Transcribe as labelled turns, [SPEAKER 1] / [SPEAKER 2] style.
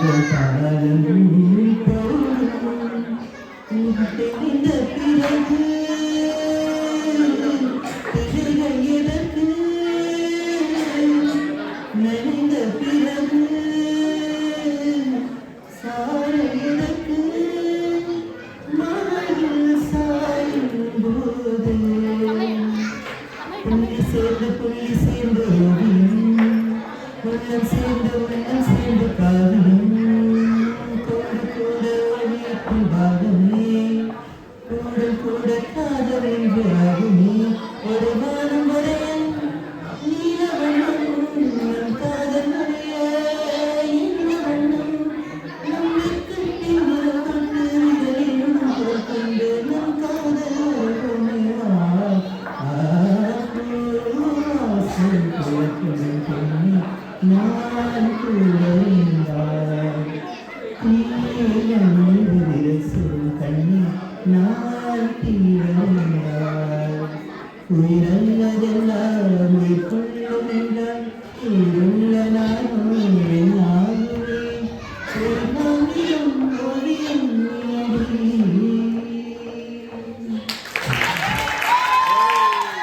[SPEAKER 1] പകരം പോലും ஒழிக்கும் பாகமே கூட காதல் என்று ஆகுமே ஒரு வாரம் வரையன் நீலவண்ணம் நம் காதல் மழைய என்ன வண்ணம் நம் வெட்கத்தை மறக்கொண்டு இதழிலும் நம் காதல் நான் கூட ഉയരല്ലതെല്ലാം ഉൾക്കൊള്ളുമെല്ലാം